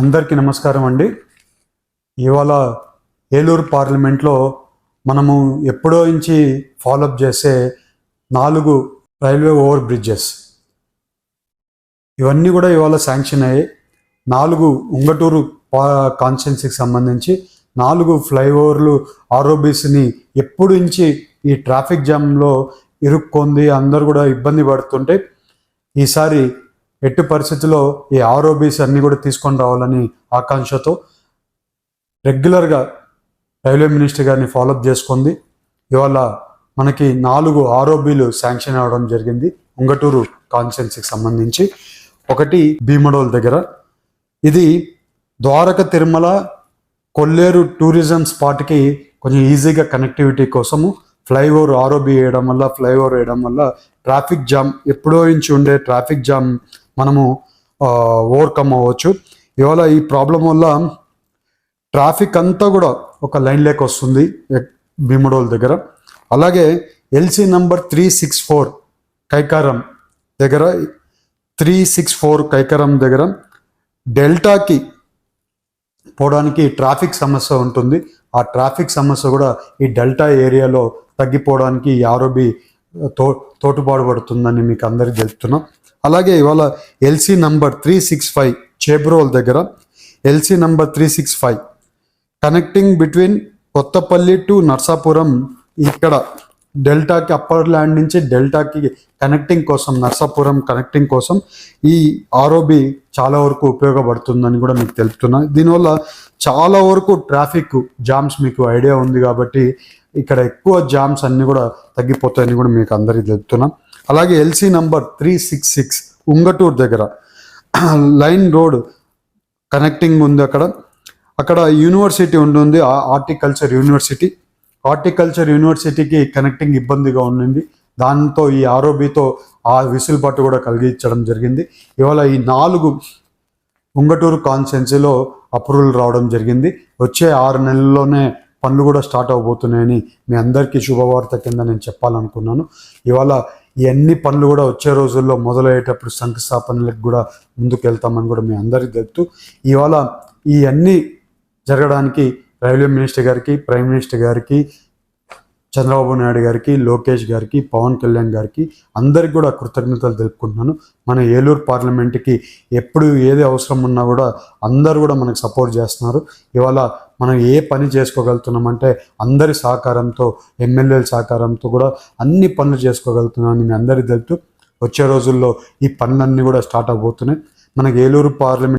అందరికీ నమస్కారం అండి. ఇవాళ ఏలూరు పార్లమెంట్లో మనము ఎప్పుడో నుంచి ఫాలోఅప్ చేసే నాలుగు రైల్వే ఓవర్ బ్రిడ్జెస్. ఇవన్నీ కూడా ఇవాళ శాంక్షన్ అయ్యాయి. నాలుగు ఉంగటూరు కాన్స్టిట్యున్సీకి సంబంధించి నాలుగు ఫ్లైఓవర్లు ఆర్ఓబీసీని ఎప్పుడు నుంచి ఈ ట్రాఫిక్ జామ్లో ఇరుక్కుంది అందరు కూడా ఇబ్బంది పడుతుంటే ఈసారి ఎట్టి పరిస్థితుల్లో ఈ ఆర్ఓబీస్ అన్నీ కూడా తీసుకొని రావాలని ఆకాంక్షతో రెగ్యులర్గా రైల్వే మినిస్టర్ గారిని ఫాలోఅప్ చేసుకుంది. ఇవాళ మనకి నాలుగు ఆర్ఓబీలు శాంక్షన్ అవ్వడం జరిగింది. ఉంగటూరు కాన్స్టెన్సీకి సంబంధించి. ఒకటి భీమడోల్ దగ్గర. ఇది ద్వారక తిరుమల కొల్లేరు టూరిజం స్పాట్కి కొంచెం ఈజీగా కనెక్టివిటీ కోసము ఫ్లైఓవర్ ఆర్ఓబి వేయడం వల్ల ఫ్లైఓవర్ వేయడం వల్ల ట్రాఫిక్ జామ్ ఎప్పుడో నుంచి ఉండే ట్రాఫిక్ జామ్ మనము ఓవర్కమ్ అవ్వచ్చు. ఇవాళ ఈ ప్రాబ్లం వల్ల ట్రాఫిక్ అంతా కూడా ఒక లైన్ లేక వస్తుంది భీముడోల్ భీమడోల్ దగ్గర. అలాగే LC number three six four Kaikaram దగ్గర త్రీ సిక్స్ ఫోర్ కైకారం దగ్గర డెల్టాకి పోవడానికి ట్రాఫిక్ సమస్య ఉంటుంది. ఆ ట్రాఫిక్ సమస్య కూడా ఈ డెల్టా ఏరియాలో తగ్గిపోవడానికి ఈ ఆరోబి తో తోటుపాటు పడుతుందని మీకు అందరికీ తెలుపుతున్నాం. అలాగే ఇవాళ LC number three six five Chebrole దగ్గర LC number three six five connecting between Kothapalli to Narsapuram ఇక్కడ డెల్టాకి అప్పర్ ల్యాండ్ నుంచి డెల్టాకి కనెక్టింగ్ కోసం నర్సాపురం కనెక్టింగ్ కోసం ఈ ఆర్ఓబి చాలా వరకు ఉపయోగపడుతుందని కూడా మీకు తెలుపుతున్నాను దీనివల్ల చాలా వరకు ట్రాఫిక్ జామ్స్ మీకు ఐడియా ఉంది కాబట్టి ఇక్కడ ఎక్కువ జామ్స్ అన్ని కూడా తగ్గిపోతాయని కూడా మీకు అందరికీ చెప్తున్నాం. అలాగే LC number three six six Ungutur దగ్గర. లైన్ రోడ్ కనెక్టింగ్ ఉంది అక్కడ. అక్కడ యూనివర్సిటీ ఉంటుంది. ఆ- హార్టికల్చర్ యూనివర్సిటీ హార్టికల్చర్ యూనివర్సిటీకి కనెక్టింగ్ ఇబ్బందిగా ఉండింది. దాంతో ఈ ఆరోబితో ఆ విసులుబాటు కూడా కలిగించడం జరిగింది. ఇవాళ ఈ నాలుగు ఉంగటూరు కాన్స్టెన్సీలో అప్రూవల్ రావడం జరిగింది. వచ్చే ఆరు నెలల్లోనే పనులు కూడా స్టార్ట్ అవబోతున్నాయని మీ అందరికీ శుభవార్త కింద నేను చెప్పాలనుకున్నాను. ఇవాళ ఈ అన్ని పనులు కూడా వచ్చే రోజుల్లో మొదలయ్యేటప్పుడు శంకుస్థాపనలకు కూడా ముందుకు వెళ్తామని కూడా మీ అందరికీ తెలుపుతూ ఇవాళ ఈ అన్ని జరగడానికి రైల్వే మినిస్టర్ గారికి ప్రైమ్ మినిస్టర్ గారికి చంద్రబాబు నాయుడు గారికి లోకేష్ గారికి పవన్ కళ్యాణ్ గారికి అందరికి కూడా కృతజ్ఞతలు తెలుపుకుంటున్నాను. మన ఏలూరు పార్లమెంట్కి ఎప్పుడు ఏది అవసరం ఉన్నా కూడా అందరూ కూడా మనకు సపోర్ట్ చేస్తున్నారు. ఇవాళ మనం ఏ పని చేసుకోగలుగుతున్నామంటే అందరి సహకారంతో ఎమ్మెల్యేల సహకారంతో కూడా అన్ని పనులు చేసుకోగలుగుతున్నామని మీ అందరికీ తెలుపుతూ వచ్చే రోజుల్లో ఈ పనులన్నీ కూడా స్టార్ట్ అవబోతున్నాయి. మనకి ఏలూరు పార్లమెంట్